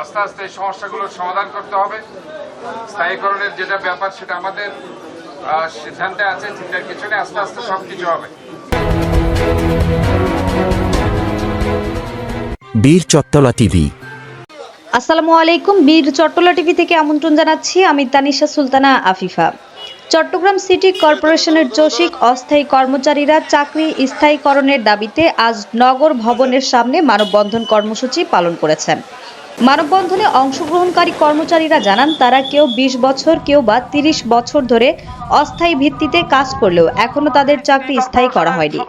আস্তে আস্তে এই সমস্যাগুলোর সমাধান করতে হবে। স্থায়ীকরণের যেটা ব্যাপার সেটা আমাদের সিদ্ধান্তে আছে চিন্তার কিছু নেই আস্তে আস্তে সবকিছু হবে। বীর চট্টলা টিভি। আসসালামু আলাইকুম বীর চট্টলা টিভি থেকে আমন্ত্রণ জানাচ্ছি। আমি তানিশা সুলতানা আফিফা। চট্টগ্রাম সিটি কর্পোরেশনের চসিক অস্থায়ী কর্মচারীরা চাকরি স্থায়ীকরণের দাবিতে আজ নগর ভবনের সামনে মানববন্ধন কর্মসূচি পালন করেছেন। মানববন্ধনে অংশগ্রহণকারী কর্মচারীরা জানান, তারা কেউ বিশ বছর, কেউ বা তিরিশ বছর ধরে অস্থায়ী ভিত্তিতে কাজ করলেও এখনও তাদের চাকরি স্থায়ী করা হয়নি।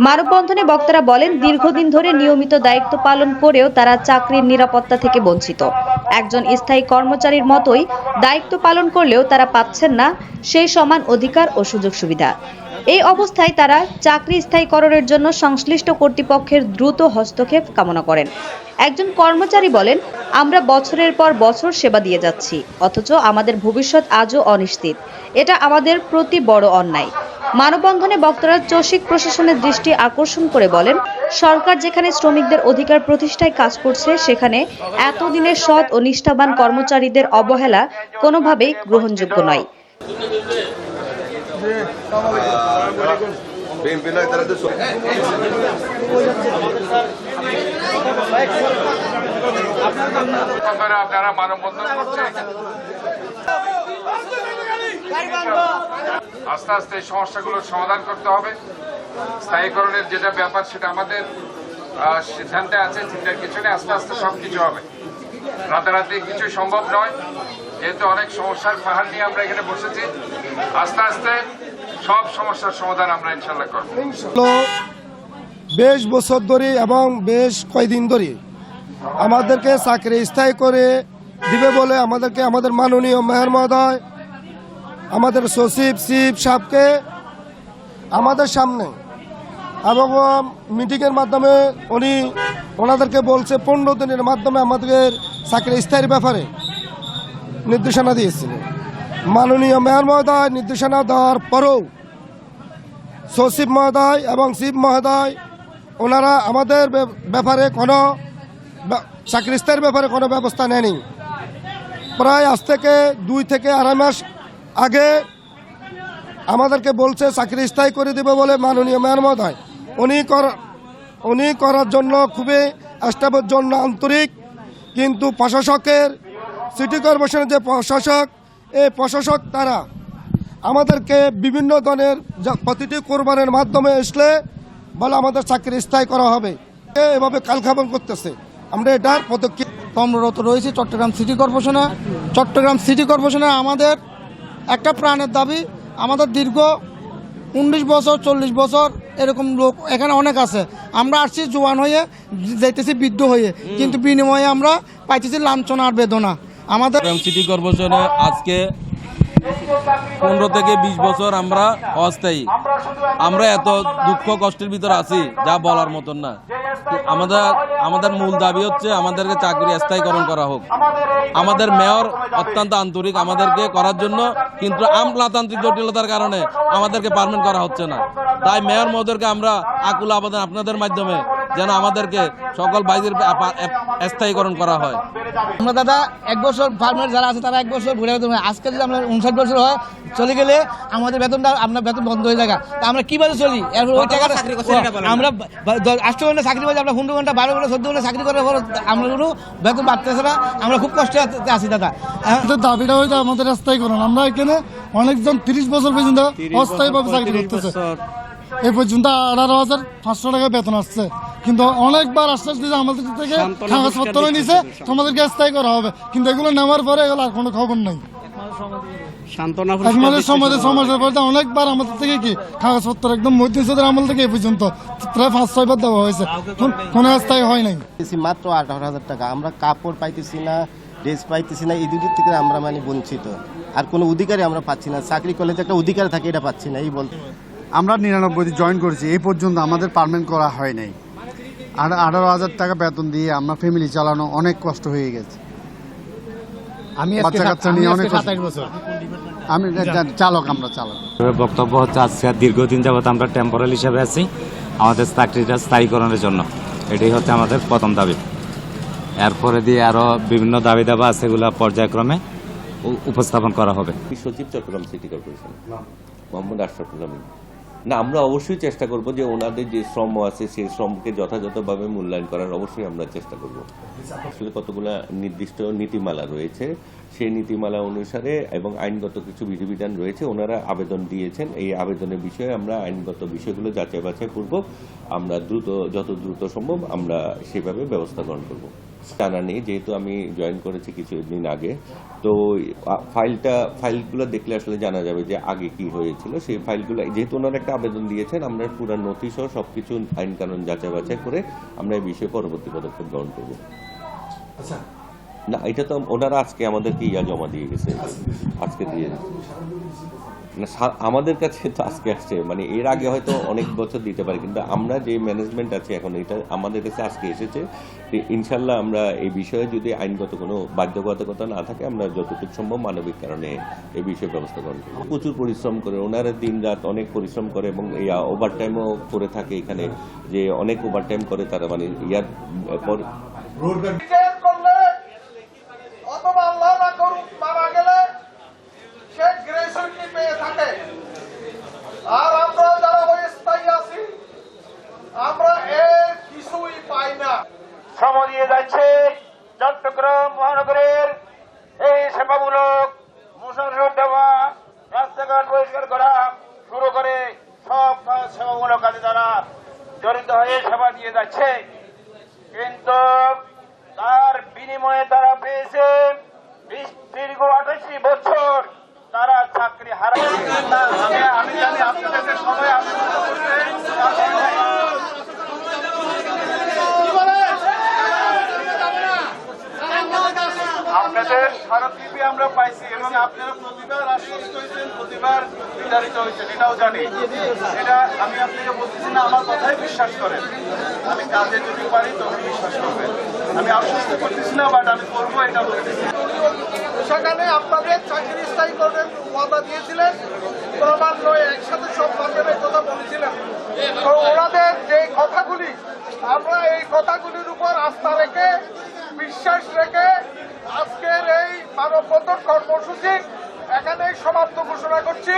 মানববন্ধনে বক্তারা বলেন, দীর্ঘদিন ধরে নিয়মিত দায়িত্ব পালন করেও তারা চাকরির নিরাপত্তা থেকে বঞ্চিত। একজন স্থায়ী কর্মচারীর মতোই দায়িত্ব পালন করলেও তারা পাচ্ছেন না সেই সমান অধিকার ও সুযোগ সুবিধা এই অবস্থায় তারা চাকরি স্থায়ীকরণের জন্য সংশ্লিষ্ট কর্তৃপক্ষের দ্রুত হস্তক্ষেপ কামনা করেন। একজন কর্মচারী বলেন, আমরা বছরের পর বছর সেবা দিয়ে যাচ্ছি, অথচ আমাদের ভবিষ্যৎ আজও অনিশ্চিত। এটা আমাদের প্রতি বড় অন্যায়। মানববন্ধনে বক্তারা চসিক প্রশাসনের দৃষ্টি আকর্ষণ করে বলেন, সরকার যেখানে শ্রমিকদের অধিকার প্রতিষ্ঠায় কাজ করছে, সেখানে এতদিনের সৎ ও নিষ্ঠাবান কর্মচারীদের অবহেলা কোনোভাবেই গ্রহণযোগ্য নয়। সব- আপনারা মানববন্ধন করছেন আস্তে আস্তে এই সমস্যাগুলোর সমাধান করতে হবে। স্থায়ীকরণের যেটা ব্যাপার সেটা আমাদের সিদ্ধান্তে আছে, চিন্তার কিছু নেই, আস্তে আস্তে সবকিছু হবে। রাতারাতি কিছু সম্ভব নয়। যেহেতু অনেক সমস্যার পাহাড় নিয়ে আমরা এখানে বসেছি, আস্তে আস্তে সব সমস্যার সমাধান আমরা ইনশাল্লাহ করব। বেশ বছর ধরে এবং বেশ কয়দিন ধরে আমাদেরকে চাকরি স্থায়ী করে দিবে বলে আমাদেরকে, আমাদের মাননীয় মেয়র মহোদয়, আমাদের সচিব, চিফ সাহেবকে আমাদের সামনে এবং মিটিংয়ের মাধ্যমে উনি ওনাদেরকে বলছে পনেরো দিনের মাধ্যমে আমাদের চাকরি স্থায়ীর ব্যাপারে। নির্দেশনা দিয়েছিল। মাননীয় মেয়র মহোদয়, নির্দেশনা দেওয়ার পরেও সচিব মহোদয় এবং শিব মহোদয়, ওনারা আমাদের ব্যাপারে কোনো ব্যা- চাকরি স্থায়ীর ব্যাপারে কোনো ব্যবস্থা নেয়নি। প্রায় আজ থেকে দুই থেকে আড়াই মাস আগে আমাদেরকে বলছে, চাকরি স্থায়ী করে দেবে বলে মাননীয় মেয়র মহোদয়। উনি কর, উনি করার জন্য খুবই স্টাফের জন্য আন্তরিক, কিন্তু প্রশাসকের সিটি কর্পোরেশনের যে প্রশাসক, এই প্রশাসক তারা আমাদেরকে বিভিন্ন ধরনের প্রতিটি কোরবানের মাধ্যমে আসলে বলে আমাদের চাকরি স্থায়ী করা হবে। এভাবে কালখাবন করতেছে। আমরা এটার পদক্ষেপ কর্মরত রয়েছি চট্টগ্রাম সিটি কর্পোরেশনে। চট্টগ্রাম সিটি কর্পোরেশনে আমাদের একটা প্রাণের দাবি, আমাদের দীর্ঘ উনিশ বছর, চল্লিশ বছর এরকম লোক এখানে অনেক আছে। আমরা আসছি জোয়ান হয়ে, যাইতেছি বৃদ্ধ হয়ে। কিন্তু বিনিময়ে আমরা পাইতেছি লাঞ্ছনা আর বেদনা। আমাদের সিটি কর্পোরেশনে আজকে পনেরো থেকে বিশ বছর আমরা অস্থায়ী। আমরা এত দুঃখ কষ্টের ভিতরে আছি, যা বলার মতন না। আমাদের আমাদের মূল দাবি হচ্ছে আমাদেরকে চাকরি স্থায়ীকরণ করা হোক। আমাদের মেয়র অত্যন্ত আন্তরিক, আমাদেরকে করার জন্য, কিন্তু আমলাতান্ত্রিক জটিলতার কারণে আমাদেরকে পারমেন্ট করা হচ্ছে না। তাই মেয়র মহোদয়কে আমরা আকুল আবেদন আপনাদের মাধ্যমে যেন আমাদেরকে সকল বাইরের স্থায়ীকরণ করা হয়। আমরা দাদা এক বছর ফার্মার যারা আছে তারা এক বছর ঘুরে বেতন আজকে যদি আমরা উনষাট বছর হয় চলে গেলে আমাদের বেতনটা আপনার বেতন বন্ধ হয়ে যায় তা আমরা কীভাবে চলি? ওই টাকাটা আমরা আষ্ট ঘণ্টা চাকরি পাচ্ছি আমরা পনেরো ঘণ্টা বারো ঘণ্টা চোদ্দ ঘণ্টা চাকরি করার পর আমরা কোনো বেতন বাড়তেছে না। আমরা খুব কষ্টে আছি- দাদা। এখন আমাদের দাবিটা হইতে আমাদের রাস্তায় করুন আমরা এখানে অনেকজন তিরিশ বছর পর্যন্ত অস্থায়ীভাবে চাকরি করতেছে। এই পর্যন্ত আঠারো হাজার পাঁচশো টাকা বেতন আসছে। কিন্তু অনেকবার আশ্বাস দিয়েছে আমাদের থেকে কাগজপত্র নিছে তোমাদেরকে স্থায়ী করা হবে। কিন্তু এগুলো নেওয়ার পরে এগুলো আর কোনো খবর নাই। অনেকবার আমাদের থেকে কি কাগজপত্র একদম আমল থেকে এই পর্যন্ত প্রায় পাঁচ ছয়বার দেওয়া হয়েছে। কোনো স্থায়ী হয় নাই। মাত্র আঠারো হাজার টাকা। আমরা কাপড় পাইতেছি না ড্রেস পাইতেছি না এই দুটির থেকে আমরা মানে বঞ্চিত। আর কোনো অধিকারই আমরা পাচ্ছি না। চাকরি করলে যে একটা অধিকার থাকে এটা পাচ্ছি না এই বলতে। আমরা নিরানব্বই জয়েন করেছি এই পর্যন্ত আমাদের পারমেন্ট করা হয় নাই। আঠারো হাজার টাকা বেতন দিয়ে আমরা ফ্যামিলি চালানো অনেক কষ্ট হয়ে গেছে। আমি বাচ্চা কাচ্চা নিয়ে অনেক। আমি চালক আমরা চালক। বক্তব্য হচ্ছে আজকে দীর্ঘদিন যাবত আমরা টেম্পোরাল হিসেবে আছি আমাদের চাকরিটা স্থায়ীকরণের জন্য। এটাই হচ্ছে আমাদের প্রথম দাবি। এরপরে দিয়ে আরও বিভিন্ন দাবি দাবা আছে এগুলা পর্যায়ক্রমে উপস্থাপন করা হবে। সচিব চট্টগ্রাম সিটি কর্পোরেশন মোহাম্মদ আশরাফুল আমিন। না, আমরা অবশ্যই চেষ্টা করব যে ওনাদের যে শ্রম আছে, সেই শ্রমকে যথাযথভাবে মূল্যায়ন করার অবশ্যই আমরা চেষ্টা করব। আসলে কতগুলো নির্দিষ্ট নীতিমালা রয়েছে, সেই নীতিমালা অনুসারে এবং আইনগত কিছু বিধিবিধান রয়েছে, ওনারা আবেদন দিয়েছেন। এই আবেদনের বিষয়ে আমরা আইনগত বিষয়গুলো যাচাই বাছাই করব। আমরা দ্রুত, যত দ্রুত সম্ভব আমরা সেভাবে ব্যবস্থা গ্রহণ করব। জানা নেই, যেহেতু আমি জয়েন করেছি কিছুদিন আগে। তো ফাইলটা ফাইলগুলো দেখলে আসলে জানা যাবে যে আগে কি হয়েছিল। সেই ফাইলগুলো যেহেতু ওনারা একটা আবেদন দিয়েছেন, আমরা পুরো নথি সহ সব কিছু আইন কানুন যাচাই বাছাই করে আমরা এই বিষয়ে পরবর্তী পদক্ষেপ গ্রহণ করব। না, এটা তো ওনারা আজকে আমাদেরকে ইয়া জমা দিয়ে গেছে। আজকে দিয়ে। না আমাদের কাছে তো আজকে আসছে। মানে এর আগে হয়তো অনেক বছর দিতে পারে, কিন্তু আমরা যে ম্যানেজমেন্ট আছে এখন, এটা আমাদের কাছে আজকে এসেছে ইনশাল্লাহ আমরা এই বিষয়ে যদি আইনগত কোনো বাধ্যবাধকতা না থাকে, আমরা যতটুকু সম্ভব মানবিক কারণে এই বিষয়ে ব্যবস্থা করব। প্রচুর পরিশ্রম করে, ওনারা দিন রাত অনেক পরিশ্রম করে এবং এই ওভারটাইমও করে থাকে এখানে, যে অনেক ওভারটাইম করে তারা মানে ইয়ার পর বিচার করলে অথবা আল্লাহ না করুক মারা গেলে সে গ্রেসুইটি পেয়ে থাকে আর আমরা যারা অস্থায়ী আছি আমরা এর কিছুই পাই না শ্রম দিয়ে যাচ্ছে চট্টগ্রাম মহানগরের এই সেবামূলক মুসলসর দেওয়া রাস্তাঘাট পরিষ্কার করা শুরু করে সব সেবামূলক কাজে তারা জড়িত হয়ে সেবা দিয়ে যাচ্ছে। কিন্তু তার বিনিময়ে তারা পেয়েছে বিশ- দীর্ঘ আঠাশটি বছর তারা চাকরি হারা আমি আমি জানি আপনাদের সময় আবেদন করতে আপনাকে সেখানে আপনাদের চাকরি স্থায়ী করবেন ওয়াদা দিয়েছিলেন ক্রমান্বয়ে একসাথে সব মাধ্যমের কথা বলেছিলেন। তো ওনাদের যে কথাগুলি, আমরা এই কথাগুলির কর্মসূচি সমাপ্ত ঘোষণা করছি।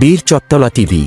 বীর চত্তলা টিভি